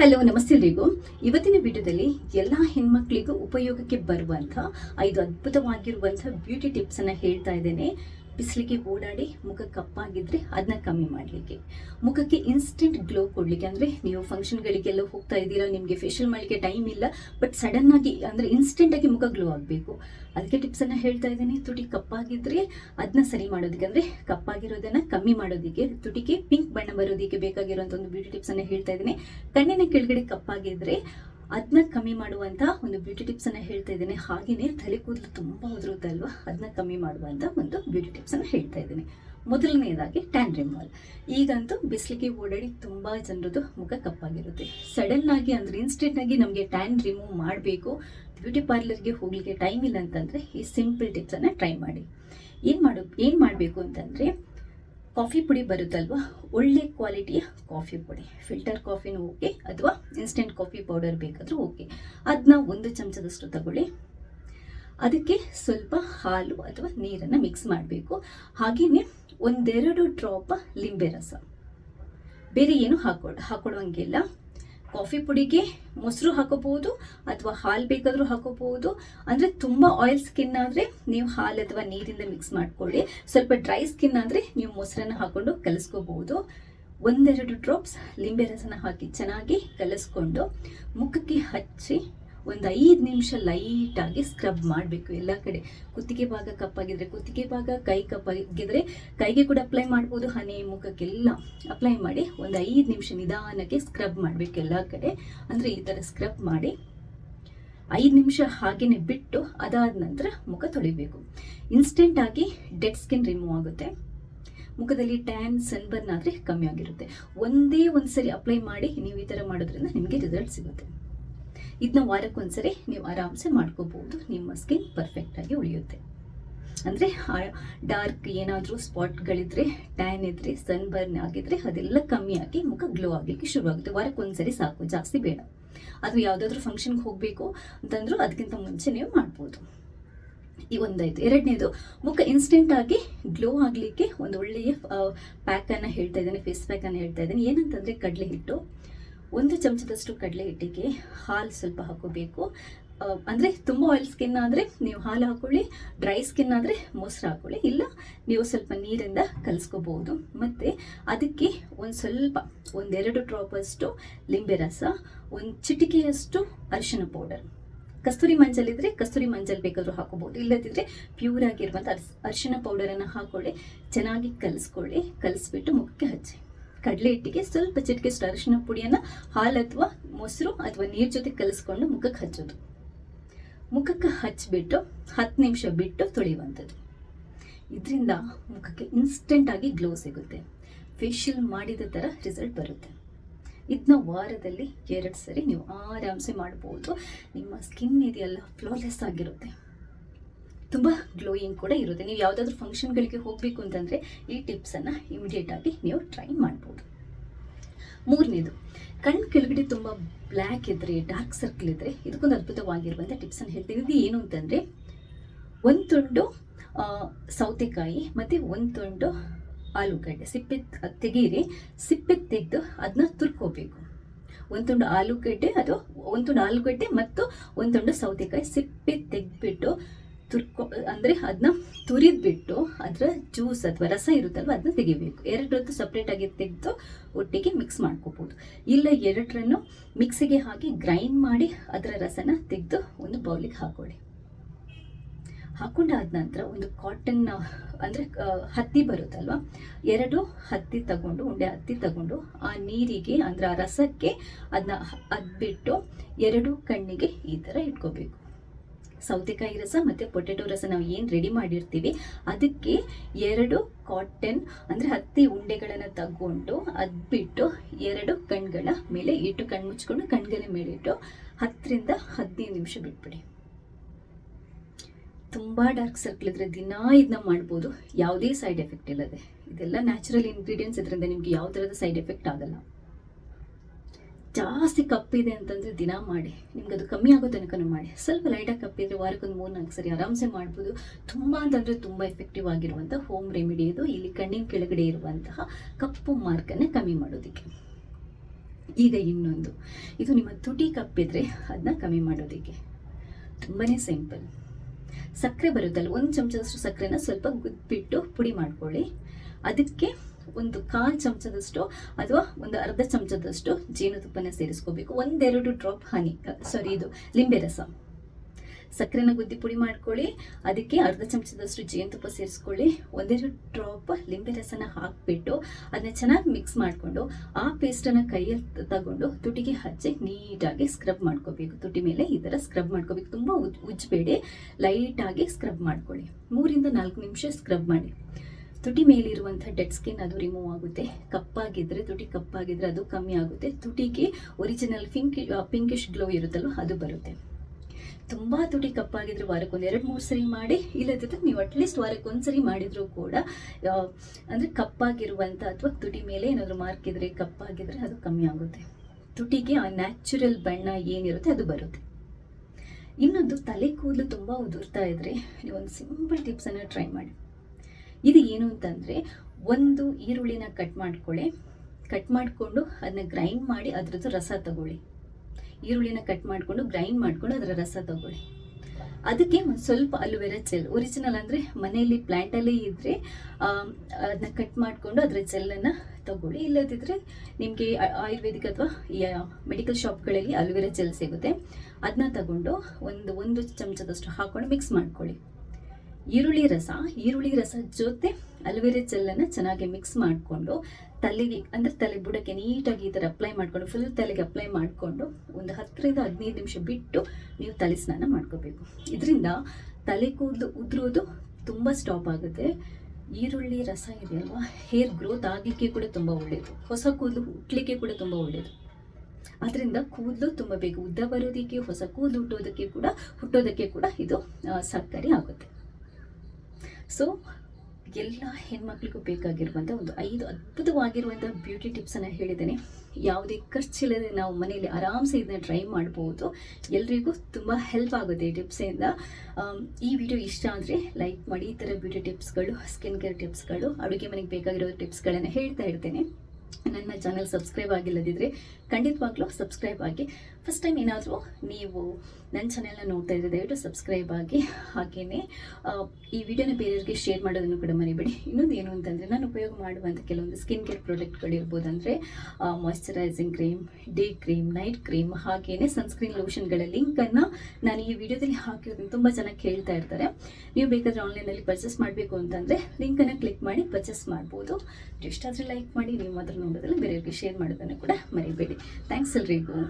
Hello ನಮಸ್ತೆ ಎಲ್ರಿಗೂ ಇವತ್ತಿನ ವಿಡಿಯೋದಲ್ಲಿ ಎಲ್ಲ ಹೆಣ್ಮಕ್ಳಿಗೂ ಉಪಯೋಗಕ್ಕೆ ಬರುವಂಥ, ಐದು ಅದ್ಭುತವಾಗಿರುವಂಥ ಬ್ಯೂಟಿ ಟಿಪ್ಸ್ ಅನ್ನ ಹೇಳ್ತಾ ಇದ್ದೇನೆ. ಬಿಸಿಲಿಗೆ ಓಡಾಡಿ ಮುಖ ಕಪ್ಪಾಗಿದ್ರೆ ಅದನ್ನ ಕಮ್ಮಿ ಮಾಡಲಿಕ್ಕೆ. ಮುಖಕ್ಕೆ ಇನ್ಸ್ಟೆಂಟ್ ಗ್ಲೋ ಕೊಡ್ಲಿಕ್ಕೆ ಅಂದ್ರೆ ನೀವು ಫಂಕ್ಷನ್ಗಳಿಗೆಲ್ಲ ಹೋಗ್ತಾ ಇದ್ದೀರಾ, ನಿಮಗೆ ಫೇಶಿಯಲ್ ಮಾಡಲಿಕ್ಕೆ ಟೈಮ್ ಇಲ್ಲ ಬಟ್ ಸಡನ್ ಆಗಿ ಅಂದ್ರೆ ಇನ್ಸ್ಟೆಂಟ್ ಆಗಿ ಮುಖ ಗ್ಲೋ ಆಗಬೇಕು. ಅದಕ್ಕೆ ಟಿಪ್ಸ್ ಅನ್ನ ಹೇಳ್ತಾ ಇದ್ದೀನಿ. ತುಟಿ ಕಪ್ಪಾಗಿದ್ರೆ ಅದನ್ನ ಸರಿ ಮಾಡೋದಕ್ಕೆ ಅಂದ್ರೆ ಕಪ್ಪಾಗಿರೋದನ್ನ ಕಮ್ಮಿ ಮಾಡೋದಕ್ಕೆ, ತುಟಿಗೆ ಪಿಂಕ್ ಬಣ್ಣ ಬರೋದಕ್ಕೆ ಬೇಕಾಗಿರುವಂತ ಒಂದು ಬ್ಯೂಟಿ ಟಿಪ್ಸ್ ಅನ್ನ ಹೇಳ್ತಾ ಇದ್ದೀನಿ. ಕಣ್ಣಿನ ಕೆಳಗಡೆ ಕಪ್ಪಾಗಿದ್ರೆ ಅದನ್ನ ಕಮ್ಮಿ ಮಾಡುವಂತ ಒಂದು ಬ್ಯೂಟಿ ಟಿಪ್ಸ್ ಅನ್ನ ಹೇಳ್ತಾ ಇದ್ದೀನಿ. ಹಾಗೇನೆ ತಲೆ ಕೂದಲು ತುಂಬಾ ಉದುರುತ್ತಲ್ವಾ ಅದನ್ನ ಕಮ್ಮಿ ಮಾಡುವಂತ ಒಂದು ಬ್ಯೂಟಿ ಟಿಪ್ಸ್ ಅನ್ನ ಹೇಳ್ತಾ ಇದ್ದೀನಿ. ಮೊದಲನೇದಾಗಿ ಟ್ಯಾನ್ ರಿಮೂವಲ್ ಈಗಂತೂ ಬಿಸಿಲಿಗೆ ಓಡಾಡಿ ತುಂಬಾ ಜನರದು ಮುಖ ಕಪ್ಪಾಗಿರುತ್ತೆ. ಸಡನ್ ಆಗಿ ಅಂದ್ರೆ ಇನ್ಸ್ಟೆಂಟ್ ಆಗಿ ನಮಗೆ ಟ್ಯಾನ್ ರಿಮೂವ್ ಮಾಡಬೇಕು ಬ್ಯೂಟಿ ಪಾರ್ಲರ್ಗೆ ಹೋಗ್ಲಿಕ್ಕೆ ಟೈಮ್ ಇಲ್ಲ ಅಂತಂದ್ರೆ ಈ ಸಿಂಪಲ್ ಟಿಪ್ಸ್ ಅನ್ನ ಟ್ರೈ ಮಾಡಿ. ಏನ್ ಮಾಡು, ಏನು ಮಾಡಬೇಕು ಅಂತಂದ್ರೆ ಕಾಫಿ ಪುಡಿ ಬರುತ್ತಲ್ವಾ? ಒಳ್ಳೆ ಕ್ವಾಲಿಟಿಯ ಕಾಫಿ ಪುಡಿ. ಫಿಲ್ಟರ್ ಕಾಫಿನೂ ಓಕೆ, ಅಥವಾ ಇನ್ಸ್ಟೆಂಟ್ ಕಾಫಿ ಪೌಡರ್ ಬೇಕಾದರೂ ಓಕೆ. ಅದನ್ನ ಒಂದು ಚಮಚದಷ್ಟು ತಗೊಳ್ಳಿ. ಅದಕ್ಕೆ ಸ್ವಲ್ಪ ಹಾಲು ಅಥವಾ ನೀರನ್ನು ಮಿಕ್ಸ್ ಮಾಡಬೇಕು. ಹಾಗೆಯೇ ಒಂದೆರಡು ಡ್ರಾಪ್ ಲಿಂಬೆ ರಸ. ಬೇರೆ ಏನು ಹಾಕೊಡ್ ಹಾಕೊಡುವಂಗಿಲ್ಲ ಕಾಫಿ ಪುಡಿಗೆ ಮೊಸರು ಹಾಕೋಬಹುದು ಅಥವಾ ಹಾಲು ಬೇಕಾದರೂ ಹಾಕೋಬಹುದು. ಅಂದರೆ ತುಂಬ ಆಯಿಲ್ ಸ್ಕಿನ್ ಆದರೆ ನೀವು ಹಾಲು ಅಥವಾ ನೀರಿಂದ ಮಿಕ್ಸ್ ಮಾಡ್ಕೊಳ್ಳಿ. ಸ್ವಲ್ಪ ಡ್ರೈ ಸ್ಕಿನ್ ಆದರೆ ನೀವು ಮೊಸರನ್ನು ಹಾಕೊಂಡು ಕಲಿಸ್ಕೋಬಹುದು. ಒಂದೆರಡು ಡ್ರಾಪ್ಸ್ ಲಿಂಬೆ ರಸನ ಹಾಕಿ ಚೆನ್ನಾಗಿ ಕಲಿಸ್ಕೊಂಡು ಮುಖಕ್ಕೆ ಹಚ್ಚಿ ಒಂದು ಐದು ನಿಮಿಷ ಲೈಟಾಗಿ ಸ್ಕ್ರಬ್ ಮಾಡಬೇಕು ಎಲ್ಲ ಕಡೆ. ಕುತ್ತಿಗೆ ಭಾಗ ಕಪ್ಪಾಗಿದ್ರೆ ಕುತ್ತಿಗೆ ಭಾಗ, ಕೈ ಕಪ್ಪಾಗಿದ್ರೆ ಕೈಗೆ ಕೂಡ ಅಪ್ಲೈ ಮಾಡ್ಬೋದು ಹನಿ ಮುಖಕ್ಕೆಲ್ಲ ಅಪ್ಲೈ ಮಾಡಿ ಒಂದು ಐದು ನಿಮಿಷ ನಿಧಾನಕ್ಕೆ ಸ್ಕ್ರಬ್ ಮಾಡಬೇಕು ಎಲ್ಲ ಕಡೆ. ಅಂದರೆ ಈ ಥರ ಸ್ಕ್ರಬ್ ಮಾಡಿ ಐದು ನಿಮಿಷ ಹಾಗೇ ಬಿಟ್ಟು ಅದಾದ ನಂತರ ಮುಖ ತೊಳಿಬೇಕು. ಇನ್ಸ್ಟೆಂಟಾಗಿ ಡೆಡ್ ಸ್ಕಿನ್ ರಿಮೂವ್ ಆಗುತ್ತೆ. ಮುಖದಲ್ಲಿ ಟ್ಯಾನ್ ಸನ್ಬರ್ನ್ ಆದರೆ ಕಮ್ಮಿ ಆಗಿರುತ್ತೆ. ಒಂದೇ ಒಂದ್ಸರಿ ಅಪ್ಲೈ ಮಾಡಿ ನೀವು ಈ ಥರ ಮಾಡೋದ್ರಿಂದ ನಿಮಗೆ ರಿಸಲ್ಟ್ ಸಿಗುತ್ತೆ. ಇದನ್ನ ವಾರಕ್ಕೊಂದ್ಸರಿ ನೀವು ಆರಾಮ್ಸೆ ಮಾಡ್ಕೋಬಹುದು ನಿಮ್ಮ ಸ್ಕಿನ್ ಪರ್ಫೆಕ್ಟಾಗಿ ಉಳಿಯುತ್ತೆ. ಅಂದರೆ ಡಾರ್ಕ್ ಏನಾದರೂ ಸ್ಪಾಟ್ಗಳಿದ್ರೆ ಟ್ಯಾನ್ ಇದ್ರೆ ಸನ್ಬರ್ನ್ ಆಗಿದ್ರೆ, ಅದೆಲ್ಲ ಕಮ್ಮಿ ಆಗಿ ಮುಖ ಗ್ಲೋ ಆಗಲಿಕ್ಕೆ ಶುರುವಾಗುತ್ತೆ. ವಾರಕ್ಕೊಂದ್ಸರಿ ಸಾಕು, ಜಾಸ್ತಿ ಬೇಡ. ಅದು ಯಾವುದಾದ್ರೂ ಫಂಕ್ಷನ್ಗೆ ಹೋಗಬೇಕು ಅಂತಂದ್ರೂ ಅದಕ್ಕಿಂತ ಮುಂಚೆ ನೀವು ಮಾಡ್ಬೋದು. ಈ ಒಂದಾಯಿತು ಎರಡನೇದು, ಮುಖ ಇನ್ಸ್ಟೆಂಟ್ ಆಗಿ ಗ್ಲೋ ಆಗಲಿಕ್ಕೆ ಒಂದು ಒಳ್ಳೆಯ ಪ್ಯಾಕನ್ನು ಹೇಳ್ತಾ ಇದ್ದೇನೆ ಫೇಸ್ ಪ್ಯಾಕನ್ನು ಹೇಳ್ತಾ ಇದ್ದೇನೆ. ಏನಂತಂದರೆ, ಕಡಲೆ ಹಿಟ್ಟು. ಒಂದು ಚಮಚದಷ್ಟು ಕಡಲೆ ಹಿಟ್ಟಿಗೆ ಹಾಲು ಸ್ವಲ್ಪ ಹಾಕೋಬೇಕು ಅಂದರೆ ತುಂಬ ಆಯಿಲ್ ಸ್ಕಿನ್ ಆದರೆ ನೀವು ಹಾಲು ಹಾಕೊಳ್ಳಿ ಡ್ರೈ ಸ್ಕಿನ್ ಆದರೆ ಮೊಸರು ಹಾಕೊಳ್ಳಿ. ಇಲ್ಲ, ನೀವು ಸ್ವಲ್ಪ ನೀರಿಂದ ಕಲಿಸ್ಕೋಬಹುದು ಮತ್ತು ಅದಕ್ಕೆ ಒಂದು ಸ್ವಲ್ಪ, ಒಂದೆರಡು ಡ್ರಾಪಷ್ಟು ಲಿಂಬೆ ರಸ, ಒಂದು ಚಿಟಿಕೆಯಷ್ಟು ಅರಿಶಿನ ಪೌಡರ್ ಕಸ್ತೂರಿ ಮಂಜಲ್ ಇದ್ರೆ ಕಸ್ತೂರಿ ಮಂಜಲ್ ಬೇಕಾದರೂ ಹಾಕೋಬಹುದು ಇಲ್ಲದಿದ್ದರೆ ಪ್ಯೂರ್ ಆಗಿರುವಂಥ ಅರಿಶಿನ ಪೌಡರನ್ನು ಹಾಕೊಳ್ಳಿ, ಚೆನ್ನಾಗಿ ಕಲಿಸ್ಕೊಳ್ಳಿ. ಕಲಿಸ್ಬಿಟ್ಟು ಮುಖಕ್ಕೆ ಹಚ್ಚಿ. ಕಡಲೆ ಹಿಟ್ಟಿಗೆ ಸ್ವಲ್ಪ ಚಿಟಿಕೆಷ್ಟು ಅರಿಶಿನ ಪುಡಿಯನ್ನು ಹಾಲು ಅಥವಾ ಮೊಸರು ಅಥವಾ ನೀರು ಜೊತೆ ಕಲಸ್ಕೊಂಡು ಮುಖಕ್ಕೆ ಹಚ್ಚೋದು. ಮುಖಕ್ಕೆ ಹಚ್ಚಿಬಿಟ್ಟು ಹತ್ತು ನಿಮಿಷ ಬಿಟ್ಟು ತೊಳೆಯುವಂಥದ್ದು. ಇದರಿಂದ ಮುಖಕ್ಕೆ ಇನ್ಸ್ಟೆಂಟ್ ಆಗಿ ಗ್ಲೋ ಸಿಗುತ್ತೆ. ಫೇಶಿಯಲ್ ಮಾಡಿದ ಥರ ರಿಸಲ್ಟ್ ಬರುತ್ತೆ. ಇದನ್ನ ವಾರದಲ್ಲಿ ಎರಡು ಸರಿ ನೀವು ಆರಾಮ್ಸೆ ಮಾಡ್ಬೋದು. ನಿಮ್ಮ ಸ್ಕಿನ್ ಇದೆಯಲ್ಲ ಫ್ಲಾಲೆಸ್ ಆಗಿರುತ್ತೆ. ತುಂಬ ಗ್ಲೋಯಿಂಗ್ ಕೂಡ ಇರುತ್ತೆ. ನೀವು ಯಾವುದಾದ್ರೂ ಫಂಕ್ಷನ್ಗಳಿಗೆ ಹೋಗಬೇಕು ಅಂತಂದರೆ ಈ ಟಿಪ್ಸನ್ನು ಇಮಿಡಿಯೇಟ್ ಆಗಿ ನೀವು ಟ್ರೈ ಮಾಡ್ಬೋದು. ಮೂರನೇದು ಕಣ್ಣು ಕೆಳಗಡೆ ತುಂಬ ಬ್ಲ್ಯಾಕ್ ಇದ್ದರೆ ಡಾರ್ಕ್ ಸರ್ಕಲ್ ಇದ್ದರೆ ಇದಕ್ಕೊಂದು ಅದ್ಭುತವಾಗಿರುವಂಥ ಟಿಪ್ಸನ್ನು ಹೇಳ್ತೀನಿ. ಇದು ಏನು ಅಂತಂದರೆ ಒಂದು ತುಂಡು ಸೌತೆಕಾಯಿ ಮತ್ತು ಒಂದು ತುಂಡು ಆಲೂಗಡ್ಡೆ. ಸಿಪ್ಪೆ ತೆಗೀರಿ, ಸಿಪ್ಪೆ ತೆಗೆದು ಅದನ್ನ ತುರ್ಕೋಬೇಕು. ಒಂದು ತುಂಡು ಆಲೂಗಡ್ಡೆ ಅಥವಾ ಒಂದು ತುಂಡು ಆಲೂಗಡ್ಡೆ ಮತ್ತು ಒಂದು ತುಂಡು ಸೌತೆಕಾಯಿ ಸಿಪ್ಪೆ ತೆಗೆದ್ಬಿಟ್ಟು ತುರ್ಕೊ, ಅಂದರೆ ಅದನ್ನ ತುರಿದ್ಬಿಟ್ಟು ಅದರ ಜ್ಯೂಸ್ ಅಥವಾ ರಸ ಇರುತ್ತಲ್ವ ಅದನ್ನ ತೆಗಿಬೇಕು. ಎರಡರದ್ದು ಸಪ್ರೇಟಾಗಿ ತೆಗೆದು ಒಟ್ಟಿಗೆ ಮಿಕ್ಸ್ ಮಾಡ್ಕೋಬೋದು. ಇಲ್ಲ ಎರಡರನ್ನು ಮಿಕ್ಸಿಗೆ ಹಾಕಿ ಗ್ರೈಂಡ್ ಮಾಡಿ ಅದರ ರಸನ ತೆಗೆದು ಒಂದು ಬೌಲಿಗೆ ಹಾಕೊಳ್ಳಿ. ಹಾಕೊಂಡಾದ ನಂತರ ಒಂದು ಕಾಟನ್ ಅಂದರೆ ಹತ್ತಿ ಬರುತ್ತಲ್ವ? ಎರಡು ಹತ್ತಿ ತಗೊಂಡು, ಉಂಡೆ ಹತ್ತಿ ತಗೊಂಡು ಆ ನೀರಿಗೆ, ಅಂದರೆ ಆ ರಸಕ್ಕೆ ಅದನ್ನ ಅದ್ಬಿಟ್ಟು ಎರಡು ಕಣ್ಣಿಗೆ ಈ ಥರ ಇಟ್ಕೋಬೇಕು. ಸೌತೆಕಾಯಿ ರಸ ಮತ್ತು ಪೊಟೆಟೊ ರಸ ನಾವು ಏನು ರೆಡಿ ಮಾಡಿರ್ತೀವಿ, ಅದಕ್ಕೆ ಎರಡು ಕಾಟನ್ ಅಂದರೆ ಹತ್ತಿ ಉಂಡೆಗಳನ್ನು ತಗೊಂಡು ಅದು ಬಿಟ್ಟು ಎರಡು ಕಣ್ಗಳ ಮೇಲೆ ಇಟ್ಟು ಕಣ್ಣು ಮುಚ್ಕೊಂಡು ಕಣ್ಗಳ ಮೇಲೆ ಇಟ್ಟು ಹತ್ತರಿಂದ ಹದಿನೈದು ನಿಮಿಷ ಬಿಟ್ಬಿಡಿ. ತುಂಬ ಡಾರ್ಕ್ ಸರ್ಕಲ್ ಇದ್ರೆ ದಿನಾ ಇದನ್ನ ಮಾಡ್ಬೋದು, ಯಾವುದೇ ಸೈಡ್ ಎಫೆಕ್ಟ್ ಇಲ್ಲದೆ. ಇದೆಲ್ಲ ನ್ಯಾಚುರಲ್ ಇಂಗ್ರೀಡಿಯೆಂಟ್ಸ್ ಇದರಿಂದ ನಿಮಗೆ ಯಾವ ಥರದ ಸೈಡ್ ಎಫೆಕ್ಟ್ ಆಗಲ್ಲ. ಜಾಸ್ತಿ ಕಪ್ಪಿದೆ ಅಂತಂದ್ರೆ ದಿನ ಮಾಡಿ, ನಿಮ್ಗೆ ಅದು ಕಮ್ಮಿ ಆಗೋ ತನಕನೂ ಮಾಡಿ. ಸ್ವಲ್ಪ ಲೈಟಾಗಿ ಕಪ್ಪಿದ್ರೆ ವಾರಕ್ಕೊಂದು ಮೂರು ನಾಲ್ಕು ಸರಿ ಆರಾಮ್ಸೆ ಮಾಡ್ಬೋದು. ತುಂಬ ಅಂತಂದರೆ ತುಂಬ ಎಫೆಕ್ಟಿವ್ ಆಗಿರುವಂಥ ಹೋಮ್ ರೆಮಿಡಿ ಇದು. ಇಲ್ಲಿ ಕಣ್ಣಿನ ಕೆಳಗಡೆ ಇರುವಂತಹ ಕಪ್ಪು ಮಾರ್ಕನ್ನು ಕಮ್ಮಿ ಮಾಡೋದಕ್ಕೆ. ಈಗ ಇನ್ನೊಂದು, ಇದು ನಿಮ್ಮ ತುಟಿ ಕಪ್ಪಿದ್ರೆ ಅದನ್ನ ಕಮ್ಮಿ ಮಾಡೋದಕ್ಕೆ. ತುಂಬಾ ಸಿಂಪಲ್ ಸಕ್ಕರೆ ಬರುತ್ತಲ್ಲ, ಒಂದು ಚಮಚದಷ್ಟು ಸಕ್ಕರೆನ ಸ್ವಲ್ಪ ಗುದ್ಬಿಟ್ಟು ಪುಡಿ ಮಾಡ್ಕೊಳ್ಳಿ. ಅದಕ್ಕೆ ಒಂದು ಕಾಲು ಚಮಚದಷ್ಟು ಅಥವಾ ಒಂದು ಅರ್ಧ ಚಮಚದಷ್ಟು ಜೇನುತುಪ್ಪನ ಸೇರಿಸ್ಕೋಬೇಕು. ಒಂದೆರಡು ಡ್ರಾಪ್ ಹನಿ ಸಾರಿ ಇದು ಲಿಂಬೆ ರಸ. ಸಕ್ಕರೆನ ಗುದ್ದಿ ಪುಡಿ ಮಾಡ್ಕೊಳ್ಳಿ. ಅದಕ್ಕೆ ಅರ್ಧ ಚಮಚದಷ್ಟು ಜೇನುತುಪ್ಪ ಸೇರಿಸ್ಕೊಳ್ಳಿ. ಒಂದೆರಡು ಡ್ರಾಪ್ ಲಿಂಬೆ ರಸನ ಹಾಕಿಬಿಟ್ಟು ಅದನ್ನ ಚೆನ್ನಾಗಿ ಮಿಕ್ಸ್ ಮಾಡಿಕೊಂಡು ಆ ಪೇಸ್ಟನ್ನು ಕೈಯಲ್ಲಿ ತಗೊಂಡು ತುಟಿಗೆ ಹಚ್ಚಿ ನೀಟಾಗಿ ಸ್ಕ್ರಬ್ ಮಾಡ್ಕೋಬೇಕು. ತುಟಿ ಮೇಲೆ ಈ ಥರ ಸ್ಕ್ರಬ್ ಮಾಡ್ಕೋಬೇಕು. ತುಂಬ ಉಜ್, ಉಜ್ಬೇಡಿ. ಲೈಟಾಗಿ ಸ್ಕ್ರಬ್ ಮಾಡ್ಕೊಳ್ಳಿ. ಮೂರಿಂದ ನಾಲ್ಕು ನಿಮಿಷ ಸ್ಕ್ರಬ್ ಮಾಡಿ. ತುಟಿ ಮೇಲಿರುವಂಥ ಡೆಡ್ ಸ್ಕಿನ್ ಅದು ರಿಮೂವ್ ಆಗುತ್ತೆ. ಕಪ್ಪಾಗಿದ್ರೆ, ತುಟಿ ಕಪ್ಪಾಗಿದ್ರೆ ಅದು ಕಮ್ಮಿ ಆಗುತ್ತೆ. ತುಟಿಗೆ ಒರಿಜಿನಲ್ ಪಿಂಕ್ ಪಿಂಕಿಶ್ ಗ್ಲೋ ಇರುತ್ತಲ್ಲ ಅದು ಬರುತ್ತೆ. ತುಂಬ ತುಟಿ ಕಪ್ಪಾಗಿದ್ರೆ ವಾರಕ್ಕೆ ಒಂದು ಎರಡು, ಮೂರು ಸರಿ ಮಾಡಿ ಇಲ್ಲದಿದ್ದರೆ ನೀವು ಅಟ್ಲೀಸ್ಟ್ ವಾರಕ್ಕೆ ಒಂದು ಸರಿ ಮಾಡಿದರೂ ಕೂಡ ಅಂದರೆ ಕಪ್ಪಾಗಿರುವಂಥ ಅಥವಾ ತುಟಿ ಮೇಲೆ ಏನಾದರೂ ಮಾರ್ಕ್ ಇದ್ರೆ, ಕಪ್ಪಾಗಿದ್ರೆ ಅದು ಕಮ್ಮಿ ಆಗುತ್ತೆ. ತುಟಿಗೆ ಆ ನ್ಯಾಚುರಲ್ ಬಣ್ಣ ಏನಿರುತ್ತೆ, ಅದು ಬರುತ್ತೆ. ಇನ್ನೊಂದು ತಲೆ ಕೂದಲು ತುಂಬ ಉದುರ್ತಾ ನೀವು ಒಂದು ಸಿಂಪಲ್ ಟಿಪ್ಸನ್ನು ಟ್ರೈ ಮಾಡಿ. ಇದು ಏನು ಅಂತಂದರೆ ಒಂದು ಈರುಳ್ಳಿನ ಕಟ್ ಮಾಡ್ಕೊಳ್ಳಿ. ಕಟ್ ಮಾಡಿಕೊಂಡು ಅದನ್ನ ಗ್ರೈಂಡ್ ಮಾಡಿ ಅದರದ್ದು ರಸ ತಗೊಳ್ಳಿ. ಈರುಳ್ಳಿನ ಕಟ್ ಮಾಡಿಕೊಂಡು ಗ್ರೈಂಡ್ ಮಾಡಿಕೊಂಡು ಅದರ ರಸ ತಗೊಳ್ಳಿ. ಅದಕ್ಕೆ ಒಂದು ಸ್ವಲ್ಪ ಅಲುವೆರಾ ಜೆಲ್ ಒರಿಜಿನಲ್ ಅಂದರೆ ಮನೆಯಲ್ಲಿ ಪ್ಲ್ಯಾಂಟಲ್ಲೇ ಇದ್ದರೆ ಅದನ್ನ ಕಟ್ ಮಾಡಿಕೊಂಡು ಅದರ ಜೆಲ್ಲನ್ನು ತಗೊಳ್ಳಿ. ಇಲ್ಲದಿದ್ದರೆ ನಿಮಗೆ ಆಯುರ್ವೇದಿಕ್ ಅಥವಾ ಮೆಡಿಕಲ್ ಶಾಪ್ಗಳಲ್ಲಿ ಅಲುವೆರಾ ಜೆಲ್ ಸಿಗುತ್ತೆ. ಅದನ್ನ ತಗೊಂಡು ಒಂದು ಒಂದು ಚಮಚದಷ್ಟು ಹಾಕೊಂಡು ಮಿಕ್ಸ್ ಮಾಡ್ಕೊಳ್ಳಿ. ಈರುಳ್ಳಿ ರಸ ಈರುಳ್ಳಿ ರಸ ಜೊತೆ ಅಲುವೆರಾ ಜೆಲ್ಲನ್ನು ಚೆನ್ನಾಗಿ ಮಿಕ್ಸ್ ಮಾಡಿಕೊಂಡು ತಲೆಗೆ, ಅಂದರೆ ತಲೆ ಬುಡಕ್ಕೆ ನೀಟಾಗಿ ಈ ಥರ ಅಪ್ಲೈ ಮಾಡಿಕೊಂಡು ಫುಲ್ ತಲೆಗೆ ಅಪ್ಲೈ ಮಾಡಿಕೊಂಡು ಒಂದು ಹತ್ತರಿಂದ ಹದಿನೈದು ನಿಮಿಷ ಬಿಟ್ಟು ನೀವು ತಲೆ ಸ್ನಾನ ಮಾಡ್ಕೋಬೇಕು. ಇದರಿಂದ ತಲೆ ಕೂದಲು ಉದುರೋದು ತುಂಬ ಸ್ಟಾಪ್ ಆಗುತ್ತೆ. ಈರುಳ್ಳಿ ರಸ ಇದೆಯಲ್ವಾ ಹೇರ್ ಗ್ರೋತ್ ಆಗಲಿಕ್ಕೆ ಕೂಡ ತುಂಬ ಒಳ್ಳೆಯದು ಹೊಸ ಕೂದಲು ಹುಟ್ಟಲಿಕ್ಕೆ ಕೂಡ ತುಂಬ ಒಳ್ಳೆಯದು ಅದರಿಂದ ಕೂದಲು ತುಂಬ ಬೇಗ ಉದ್ದ ಬರೋದಕ್ಕೆ, ಹೊಸ ಕೂದಲು ಹುಟ್ಟೋದಕ್ಕೆ ಕೂಡ ಹುಟ್ಟೋದಕ್ಕೆ ಕೂಡ ಇದು ಸಹಕಾರಿ ಆಗುತ್ತೆ. ಸೊ ಎಲ್ಲ ಹೆಣ್ಮಕ್ಳಿಗೂ ಬೇಕಾಗಿರುವಂಥ ಒಂದು ಐದು ಅದ್ಭುತವಾಗಿರುವಂಥ ಬ್ಯೂಟಿ ಟಿಪ್ಸನ್ನು ಹೇಳಿದ್ದೇನೆ. ಯಾವುದೇ ಖರ್ಚಿಲ್ಲದೆ ನಾವು ಮನೆಯಲ್ಲಿ ಆರಾಮ್ಸೆ ಇದನ್ನ ಟ್ರೈ ಮಾಡ್ಬೋದು. ಎಲ್ರಿಗೂ ತುಂಬ ಹೆಲ್ಪ್ ಆಗುತ್ತೆ ಈ ಟಿಪ್ಸಿಂದ ಈ ವಿಡಿಯೋ ಇಷ್ಟ ಆದರೆ ಲೈಕ್ ಮಾಡಿ, ಈ ಥರ ಬ್ಯೂಟಿ ಟಿಪ್ಸ್ಗಳು ಸ್ಕಿನ್ ಕೇರ್ ಟಿಪ್ಸ್ಗಳು ಅಡುಗೆ ಮನೆಗೆ ಬೇಕಾಗಿರೋ ಟಿಪ್ಸ್ಗಳನ್ನು ಹೇಳ್ತಾ ಇರ್ತೇನೆ. ನನ್ನ ಚಾನಲ್ ಸಬ್ಸ್ಕ್ರೈಬ್ ಆಗಿಲ್ಲದಿದ್ದರೆ ಖಂಡಿತವಾಗ್ಲೂ ಸಬ್ಸ್ಕ್ರೈಬ್ ಆಗಿ ಫಸ್ಟ್ ಟೈಮ್ ಏನಾದರೂ ನೀವು ನನ್ನ ಚಾನೆಲ್ನ ನೋಡ್ತಾ ಇದ್ದರೆ ದಯವಿಟ್ಟು ಸಬ್ಸ್ಕ್ರೈಬ್ ಆಗಿ ಹಾಗೆಯೇ ಈ ವಿಡಿಯೋನ ಬೇರೆಯವರಿಗೆ ಶೇರ್ ಮಾಡೋದನ್ನು ಕೂಡ ಮರಿಬೇಡಿ. ಇನ್ನೊಂದು ಏನು ಅಂತಂದರೆ ನಾನು ಉಪಯೋಗ ಮಾಡುವಂಥ ಕೆಲವೊಂದು ಸ್ಕಿನ್ ಕೇರ್ ಪ್ರಾಡಕ್ಟ್ಗಳಿರ್ಬೋದು ಅಂದರೆ moisturising cream day cream night cream ಹಾಗೆಯೇ ಸನ್ಸ್ಕ್ರೀನ್ ಲೋಷನ್ಗಳ ಲಿಂಕನ್ನು ನಾನು ಈ ವಿಡಿಯೋದಲ್ಲಿ ಹಾಕಿರೋದನ್ನು ತುಂಬ ಜನ ಕೇಳ್ತಾ ಇರ್ತಾರೆ. ನೀವು ಬೇಕಾದರೆ ಆನ್ಲೈನಲ್ಲಿ ಪರ್ಚೇಸ್ ಮಾಡಬೇಕು ಅಂತಂದರೆ ಲಿಂಕನ್ನು ಕ್ಲಿಕ್ ಮಾಡಿ ಪರ್ಚೇಸ್ ಮಾಡ್ಬೋದು. ಇಷ್ಟಾದರೆ ಲೈಕ್ ಮಾಡಿ, ನೀವು ಮಾತ್ರ ನೋಡೋದಲ್ಲ, ಬೇರೆಯವ್ರಿಗೆ ಶೇರ್ ಮಾಡೋದನ್ನು ಕೂಡ ಮರಿಬೇಡಿ. ಥ್ಯಾಂಕ್ಸ್ ಎಲ್ರಿಗೂ.